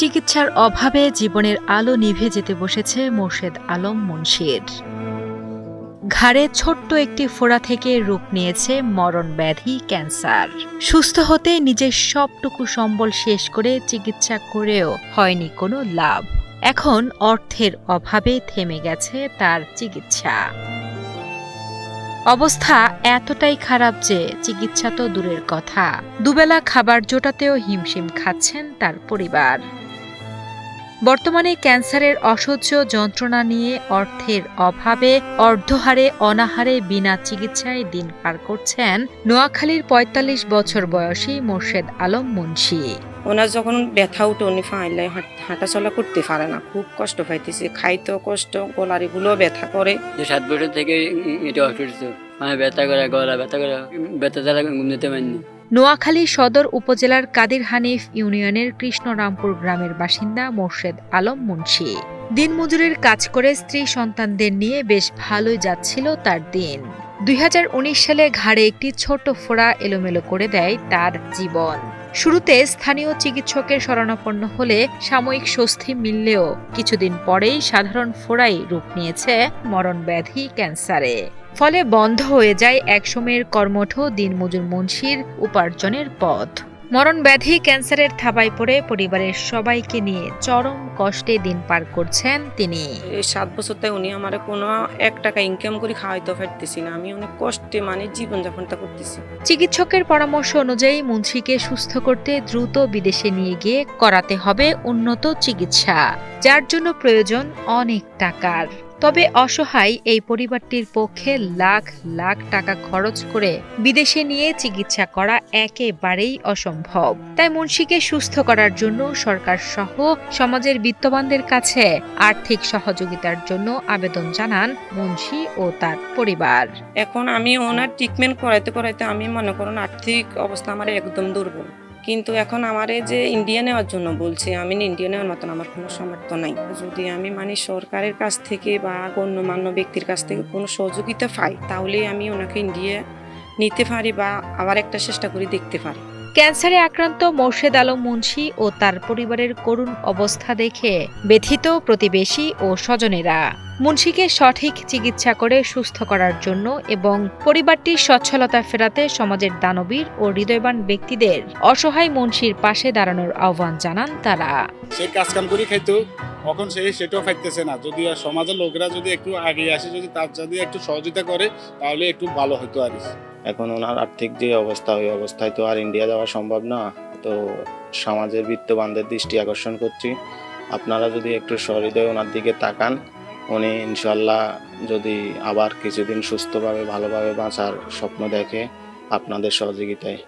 চিকিৎসার অভাবে জীবনের আলো নিভে যেতে বসেছে মোর্শেদ আলম মুন্সির ঘাড়ে ছোট্ট একটি ফোড়া থেকে রূপ নিয়েছে মরণ ব্যাধি ক্যান্সার। সুস্থ হতে নিজের সবটুকু সম্বল শেষ করে চিকিৎসা করেও হয়নি কোনো লাভ। এখন অর্থের অভাবে থেমে গেছে তার চিকিৎসা। অবস্থা এতটাই খারাপ যে চিকিৎসা তো দূরের কথা। দুবেলা খাবার জোটাতেও হিমশিম খাচ্ছেন তার পরিবার। বর্তমানে ক্যান্সারের অসহ্য যন্ত্রণা নিয়ে অর্থের অভাবে অর্ধহারে অনাহারে বিনা চিকিৎসায় দিন পার করছেন নোয়াখালীর ৪৫ বছর বয়সী মোর্শেদ আলম মুন্সি। ওনার যখন ব্যথা উঠে উনি ফাইলে হাঁটাচলা করতে পারে না খুব কষ্ট পাইতেছে খাইতেও কষ্ট গোলারিগুলো ব্যথা করে। সাত বছর থেকে এটা অসুস্থ মানে ব্যথা করে গলা ব্যথা করে ব্যথা দ্বারা ঘুম দিতে পারিনি নোয়াখালী সদর উপজেলার কাদির হানিফ ইউনিয়নের কৃষ্ণরামপুর গ্রামের বাসিন্দা মোর্শেদ আলম মুন্সি। দিনমজুরের কাজ করে স্ত্রী সন্তানদের নিয়ে বেশ ভালোই যাচ্ছিল তার দিন। দুই হাজার উনিশ সালে ঘাড়ে একটি ছোট ফোড়া এলোমেলো করে দেয় তার জীবন। শুরুতে স্থানীয় চিকিৎসকের শরণাপন্ন হলে সাময়িক স্বস্তি মিললেও কিছুদিন পরেই সাধারণ ফোড়াই রূপ নিয়েছে মরণ ব্যাধি ক্যান্সারে। ফলে বন্ধ হয়ে যায় একসময়ের কর্মঠ দিনমজুর মুন্সির উপার্জনের পথ। মরণ ব্যাধি ক্যান্সারের থাবায় পড়ে পরিবারের সবাইকে নিয়ে চরম কষ্টে দিন পার করছেন তিনি। এই সাত বছর তাই উনি আমার কোনো এক টাকা ইনকাম করে খাওয়াইতে পারতেছি না। আমি অনেক কষ্টে মানে জীবনযাপনটা করতেছি। চিকিৎসকের পরামর্শ অনুযায়ী মুন্সিকে সুস্থ করতে দ্রুত বিদেশে নিয়ে গিয়ে করাতে হবে উন্নত চিকিৎসা যার জন্য প্রয়োজন অনেক টাকার। তবে অসহায় এই পরিবারটির পক্ষে লাখ লাখ টাকা খরচ করে বিদেশে নিয়ে চিকিৎসা করা একেবারেই অসম্ভব। তাই মুন্সিকে সুস্থ করার জন্য সরকার সহ সমাজের বিত্তবানদের কাছে আর্থিক সহযোগিতার জন্য আবেদন জানান মুন্সি ও তার পরিবার। এখন আমি ওনার ট্রিটমেন্ট করাইতে করাইতে আমি মনে করুন আর্থিক অবস্থা আমার একদম দুর্বল। কিন্তু এখন আমারে যে ইন্ডিয়া নেওয়ার জন্য বলছে, আমি ইন্ডিয়া নেওয়ার মতন আমার কোনো সামর্থ্য নাই। যদি আমি মানে সরকারের কাছ থেকে বা গণ্যমান্য ব্যক্তির কাছ থেকে কোনো সহযোগিতা পাই তাহলে আমি ওনাকে ইন্ডিয়া নিতে পারি বা আবার একটা চেষ্টা করে দেখতে পারি। ক্যান্সারে আক্রান্ত মোর্শেদ আলম মুন্সি ও তার পরিবারের করুণ অবস্থা দেখে ব্যথিত প্রতিবেশী ও স্বজনেরা। মুন্সিকে সঠিক চিকিৎসা করে সুস্থ করার জন্য এবং পরিবারটির সচ্ছলতা ফেরাতে সমাজের দানবীর ও হৃদয়বান ব্যক্তিদের অসহায় মুন্সির পাশে দাঁড়ানোর আহ্বান জানান তারা। সে খাইতো, এখন সে সেটাও পাইতেছে না। যদি সমাজের লোকেরা যদি একটু আগে আসে, যদি তার যদি একটু সহযোগিতা করে, তাহলে একটু ভালো হতো আর কি। এখন ওনার আর্থিক যে অবস্থা, ওই অবস্থায় তো আর ইন্ডিয়া যাওয়া সম্ভব না। তো সমাজের বিত্তবানদের দৃষ্টি আকর্ষণ করছি। আপনারা যদি একটু সহৃদয় ওনার দিকে তাকান, উনি ইনশাল্লাহ যদি আবার কিছুদিন সুস্থভাবে, ভালোভাবে বাঁচার স্বপ্ন দেখে, আপনাদের সহযোগিতায়।